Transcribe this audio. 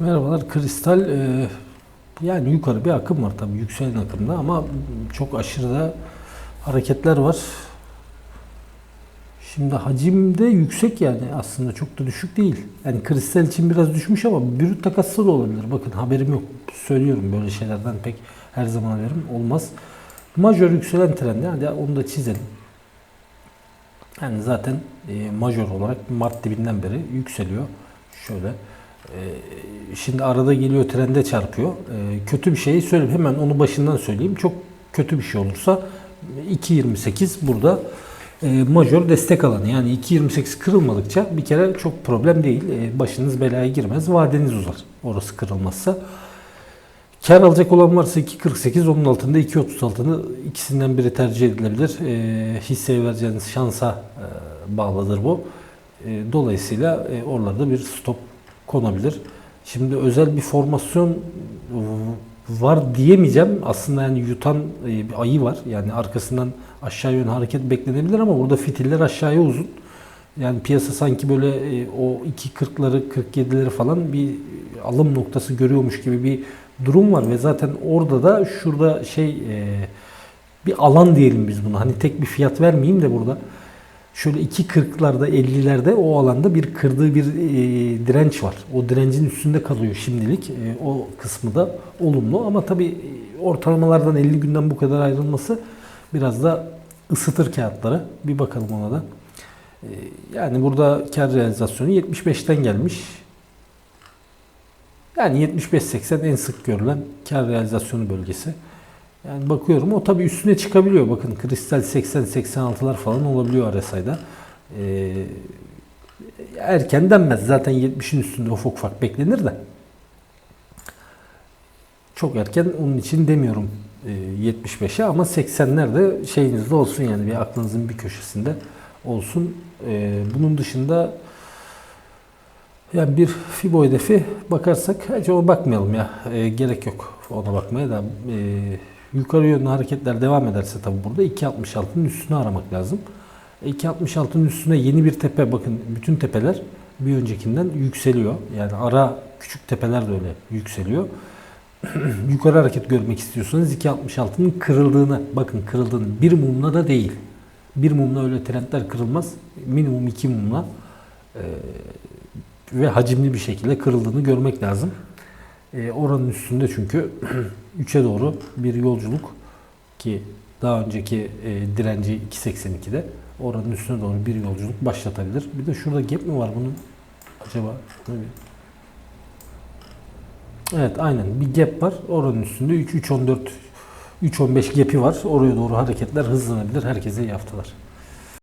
Merhabalar. Kristal e, yani yukarı bir akım var tabii yükselen akımda ama çok aşırı da hareketler var. Şimdi hacimde yüksek yani aslında çok da düşük değil. Yani kristal için biraz düşmüş ama brüt takası da olabilir. Bakın haberim yok. Söylüyorum böyle şeylerden pek her zaman haberim olmaz. Majör yükselen trendi. Hadi onu da çizelim. Yani zaten e, majör olarak Mart dibinden beri yükseliyor. Şöyle. E, şimdi arada geliyor trende çarpıyor. E, kötü bir şeyi söyleyeyim. Hemen onu başından söyleyeyim. Çok kötü bir şey olursa 2.28 burada e, majör destek alanı. Yani 2.28 kırılmadıkça bir kere çok problem değil. E, başınız belaya girmez. Vadeniz uzar. Orası kırılmazsa. Kar alacak olan varsa 2.48 onun altında 2.36'ını ikisinden biri tercih edilebilir. E, hisseye vereceğiniz şansa e, bağlıdır bu. Dolayısıyla e, oralarda bir stop konabilir. Şimdi özel bir formasyon var diyemeyeceğim. Aslında yani yutan e, bir ayı var. Yani arkasından aşağı yönlü hareket beklenebilir ama burada fitiller aşağıya uzun. Yani piyasa sanki böyle e, o 2.40'ları 47'leri falan bir alım noktası görüyormuş gibi bir durum var ve zaten orada da şurada şey e, bir alan diyelim biz buna. Hani tek bir fiyat vermeyeyim de burada şöyle 2.40'larda 50'lerde o alanda bir kırdığı bir e, direnç var. O direncin üstünde kalıyor şimdilik. E, o kısmı da olumlu ama tabii e, ortalamalardan 50 günden bu kadar ayrılması biraz da ısıtır kağıtları. Bir bakalım ona da. E, yani burada kar realizasyonu 75'ten gelmiş. Yani 75-80 en sık görülen kar realizasyonu bölgesi. Yani bakıyorum o tabii üstüne çıkabiliyor. Bakın kristal 80-86'lar falan olabiliyor RSI'da. Ee, erken denmez. Zaten 70'in üstünde ufak ufak beklenir de. Çok erken onun için demiyorum e, 75'e ama 80'ler de şeyinizde olsun yani bir aklınızın bir köşesinde olsun. Ee, bunun dışında yani bir FIBO hedefi bakarsak ona bakmayalım ya. Ee, gerek yok ona bakmaya da. Ee, yukarı yönlü hareketler devam ederse tabi burada 2.66'nın üstünü aramak lazım. 2.66'nın üstüne yeni bir tepe bakın bütün tepeler bir öncekinden yükseliyor. Yani ara küçük tepeler de öyle yükseliyor. yukarı hareket görmek istiyorsanız 2.66'nın kırıldığını bakın kırıldığını bir mumla da değil. Bir mumla öyle trendler kırılmaz. Minimum iki mumla e, ve hacimli bir şekilde kırıldığını görmek lazım. E, oranın üstünde çünkü 3'e doğru bir yolculuk ki daha önceki e, direnci 2.82'de oranın üstüne doğru bir yolculuk başlatabilir. Bir de şurada gap mi var bunun? Acaba Evet aynen bir gap var. Oranın üstünde 3 3.14 3.15 gap'i var. Oraya doğru hareketler hızlanabilir. Herkese iyi haftalar.